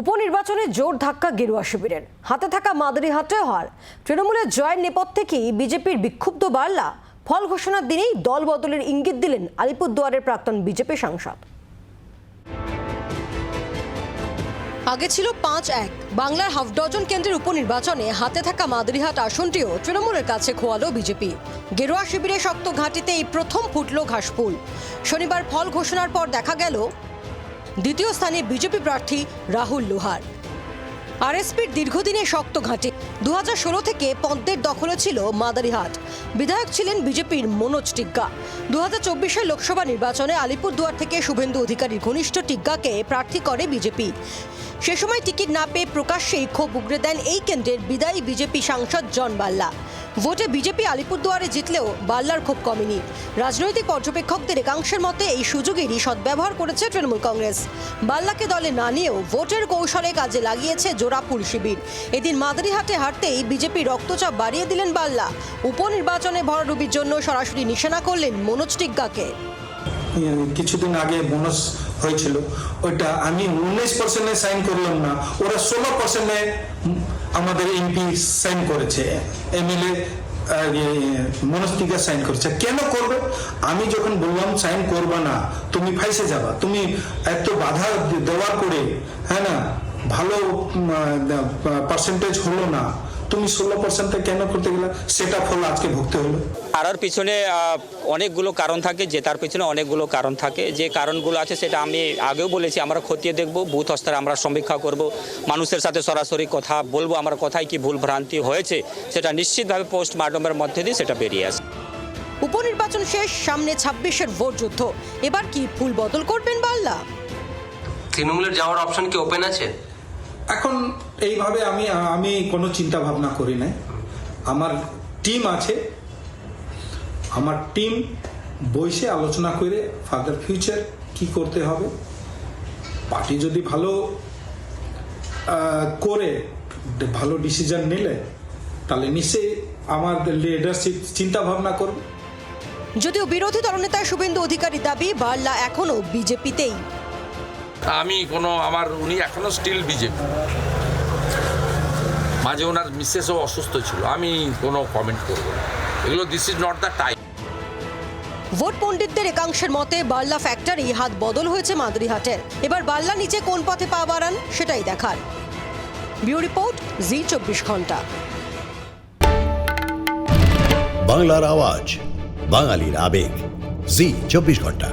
উপনির্বাচনে জোর ধাক্কা গেরুয়া শিবিরের। হাতে থাকা মাদারিহাটে হার তৃণমূলের জয়ের নেপথ্যেই বিজেপির বিক্ষুব্ধ বার্লা? ফল ঘোষণার দিনেই দল বদলের ইঙ্গিত দিলেন আলিপুরদুয়ারের প্রাক্তন বিজেপি সাংসদ। আগে ছিল পাঁচ এক। বাংলার হাফ ডজন কেন্দ্রের উপনির্বাচনে হাতে থাকা মাদারিহাট আসনটিও তৃণমূলের কাছে খোয়ালো বিজেপি। গেরুয়া শিবিরে শক্ত ঘাঁটিতে এই প্রথম ফুটল ঘাসফুল। শনিবার ফল ঘোষণার পর দেখা গেল দ্বিতীয় স্থানে বিজেপি প্রার্থী রাহুল লোহার। আরএসপির দীর্ঘদিনের শক্ত ঘাঁটি। দু থেকে পদ্মের দখলে ছিল মাদারিহাট। বিধায়ক ছিলেন বিজেপির মনোজ টিগ্গা। দু লোকসভা নির্বাচনে আলিপুরদুয়ার থেকে শুভেন্দু অধিকারীর ঘনিষ্ঠ টিগ্গাকে প্রার্থী করে বিজেপি। সে সময় টিকিট না পেয়ে প্রকাশ্যেই ক্ষোভ উগড়ে দেন এই কেন্দ্রের বিদায়ী বিজেপি সাংসদ জন বাল্লা। ভোটে বিজেপি আলিপুরদুয়ারে জিতলেও বাল্লার খুব কমেনি। রাজনৈতিক পর্যবেক্ষকদের একাংশের মতে এই সুযোগেরই সদ্ব্যবহার করেছে তৃণমূল কংগ্রেস। বাল্লাকে দলে না নিয়েও ভোটের কৌশলে কাজে লাগিয়েছে জোড়াফুল শিবির। এদিন মাদারিহাটে হারতেই বিজেপি রক্তচাপ বাড়িয়ে দিলেন বাল্লা। উপনির্বাচনে ভরাডুবির জন্য সরাসরি নিশানা করলেন মনোজ টিগ্গাকে। কিছুদিন আগে বোনাস হয়েছিল। ওইটা আমি উনিশ পার্সেন্টে সাইন করলাম না, ওরা ষোলো পার্সেন্টে আমাদের এমপি সাইন করেছে এমএলএ মনস্তিকা সাইন করেছে। কেন করবে? আমি যখন বললাম সাইন করবে না, তুমি ফাইসে যাবা। তুমি এত বাধা দেওয়ার করে হ্যাঁ না? ভালো পার্সেন্টেজ হলো না। তুমি ষোলো পার্সেন্টে কেন করতে গেলে? সেটা ফল আজকে ভুগতে হলো। হারার পিছনে অনেকগুলো কারণ থাকে যে তার পিছনে অনেকগুলো কারণ থাকে। যে কারণগুলো আছে সেটা আমি আগেও বলেছি আমরা খতিয়ে দেখব বুথ স্তরে আমরা সমীক্ষা করব মানুষের সাথে সরাসরি কথা বলব আমার কোথায় কি ভুল ভ্রান্তি হয়েছে সেটা নিশ্চিতভাবে পোস্টমার্টমের মধ্যে দিয়ে সেটা বেরিয়ে আসে উপনির্বাচন শেষ সামনে ছাব্বিশের ভোট যুদ্ধ। এবার কি ফুল বদল করবেন বাল্লা? তৃণমূলের যাওয়ার অপশন কি ওপেন আছে? এখন এইভাবে আমি আমি কোনো চিন্তা ভাবনা করি নাই। আমার টিম আছে। আমার টিম বসে আলোচনা করে ফার্দার ফিউচার কি করতে হবে। পার্টি যদি ভালো করে, ভালো ডিসিশন নিলে, তাহলে নিশ্চয়ই আমার লিডারশিপ চিন্তা ভাবনা করবে। যদিও বিরোধী দলনেতা শুভেন্দু অধিকারী দাবি, বার্লা এখনও বিজেপিতেই। আমি কোনো আমার উনি এখনও স্টিল বিজেপি মাঝে ওনার মিসেসও অসুস্থ ছিল আমি কোনো কমেন্ট করব না। এগুলো this is not the time vote পণ্ডিতদের একাংশের মতে বার্লা ফ্যাক্টরি হাত বদল হয়েছে মাদুরিহাটের। এবার বার্লা নিচে কোন পথে পা বাড়ান সেটাই দেখার। ব্যুরো রিপোর্ট জি চব্বিশ ঘণ্টা। বাংলার আওয়াজ বাঙালির আবেগ জি চব্বিশ ঘণ্টা।